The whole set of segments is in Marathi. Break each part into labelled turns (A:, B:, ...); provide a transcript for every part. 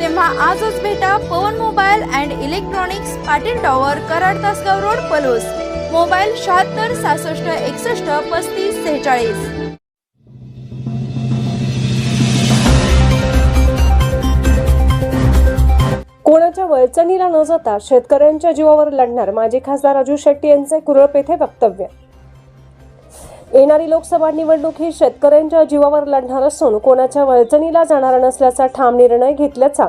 A: तेव्हा आजच भेटा Pawan mobile and electronics Patil tower Karad Tasgaon road Palus. Mobile शहात्तर सहासष्ट एकसष्ट पस्तीस सेहेचाळीस.
B: कोणाच्या वळचणीला न जाता शेतकऱ्यांच्या जीवावर लढणार माजी खासदार राजू शेट्टी यांचे कुरळप येथे वक्तव्य. येणारी लोकसभा निवडणूक ही शेतकऱ्यांच्या जीवावर लढणार असून कोणाच्या वळचणीला जाणार नसल्याचा ठाम निर्णय घेतल्याचा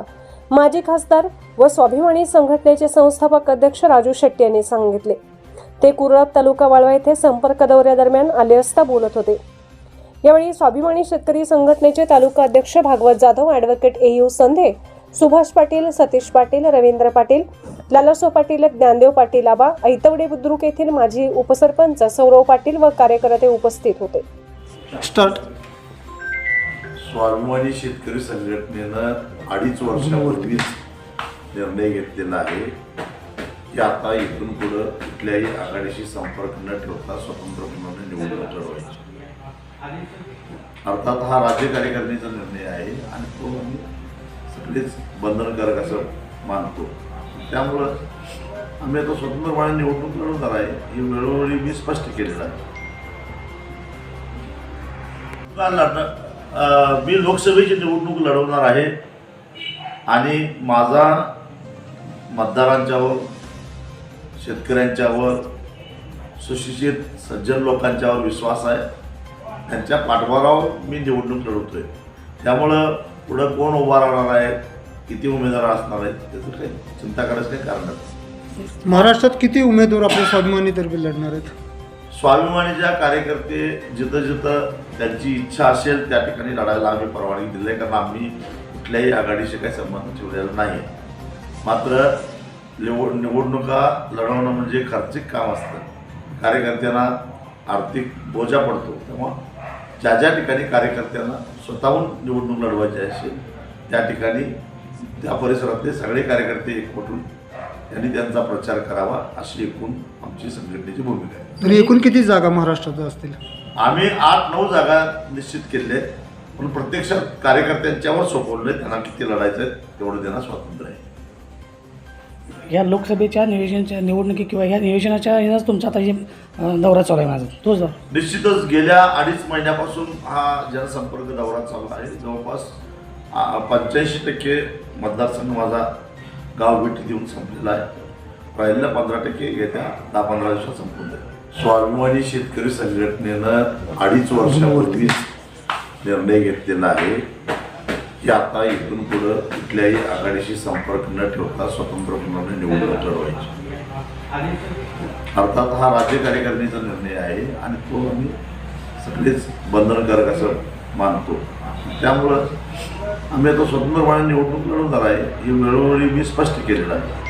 B: माजी खासदार व स्वाभिमानी संघटनेचे संस्थापक अध्यक्ष राजू शेट्टी यांनी सांगितले. ते कुरळप तालुका वाळवा येथे संपर्क दौऱ्यादरम्यान आले असता बोलत होते. यावेळी स्वाभिमानी शेतकरी संघटनेचे तालुका अध्यक्ष Bhagwat Jadhav advocate A U Sandhe Subhash Patil Satish Patil Ravindra Patil Lalaso Patil Dnyandev Patil Aba Aitawade Budruk येथील माजी उपसरपंच सौरव पाटील व कार्यकर्ते उपस्थित होते.
C: स्टार्ट
D: स्वाभिमानी शेतकरी संघटनेनं अडीच वर्षापूर्वीच निर्णय घेतलेला आहे. की आता इथून पुढं कुठल्याही आघाडीशी संपर्क न ठेवता स्वतंत्रपणे निवडणूक लढवायची. अर्थात हा राज्य कार्यकारिणीचा निर्णय आहे आणि तो हेच बंधनकारक असं मानतो. त्यामुळं आम्ही आता स्वतंत्रपणे निवडणूक लढवणार आहे ही वेळोवेळी मी स्पष्ट केलेलं आहे. मी लोकसभेची निवडणूक लढवणार आहे आणि माझा मतदारांच्यावर शेतकऱ्यांच्यावर सुशिक्षित सज्जन लोकांच्यावर विश्वास आहे. त्यांच्या पाठबळावर मी निवडणूक लढवतो आहे त्यामुळं पुढं कोण उभा राहणार आहे किती उमेदवार असणार आहेत त्याचं काही चिंता करायचं काही कारण नाही.
C: महाराष्ट्रात किती उमेदवार आपल्या स्वाभिमानीतर्फे लढणार आहेत?
D: स्वाभिमानीच्या कार्यकर्ते जिथं जिथं त्यांची इच्छा असेल त्या ठिकाणी लढायला आम्ही परवानगी दिली आहे कारण आम्ही कुठल्याही आघाडीशी काही संबंध ठेवलेला नाही मात्र निवड निवडणुका लढवणं म्हणजे खर्चिक काम असतं. कार्यकर्त्यांना आर्थिक बोजा पडतो तेव्हा ज्या ज्या ठिकाणी कार्यकर्त्यांना स्वतःहून निवडणूक लढवायची असेल त्या ठिकाणी त्या परिसरातले सगळे कार्यकर्ते एकवटून त्यांनी त्यांचा प्रचार करावा अशी एकूण आमची संघटनेची भूमिका आहे.
C: तरी एकूण किती जागा महाराष्ट्रात असतील?
D: आम्ही आठ नऊ जागा निश्चित केल्या आहेत पण प्रत्यक्षात कार्यकर्त्यांच्यावर सोपवलं त्यांना किती लढायचं आहे तेवढं त्यांना स्वातंत्र्य आहे.
E: या लोकसभेच्या नियोजनाच्या निवडणुकी किंवा ह्या नियोजनाच्या ह्याचाच तुमचा आता हे अं, दौरा चालू आहे माझा. तोच दौरा.
D: निश्चितच गेल्या अडीच महिन्यापासून हा जनसंपर्क दौरा चालू आहे. जवळपास पंच्याऐंशी टक्के मतदारसंघ माझा गाव भेटी देऊन संपलेला आहे. राहिलेला पंधरा टक्के येत्या दहा पंधरा दिवसात संपून जाईल. स्वाभिमानी शेतकरी संघटनेनं अडीच वर्षापूर्वीच निर्णय घेतलेला आहे. की आता इथून पुढं कुठल्याही आघाडीशी संपर्क न ठेवता स्वतंत्रपणाने निवडणूक लढवायची. अर्थात हा राज्य कार्यकारिणीचा निर्णय आहे आणि तो आम्ही सगळेच बंधनकारक असं मानतो. त्यामुळं आम्ही आता स्वतंत्रपणे निवडणूक लढवणार आहे. ही वेळोवेळी मी स्पष्ट केलेलं आहे.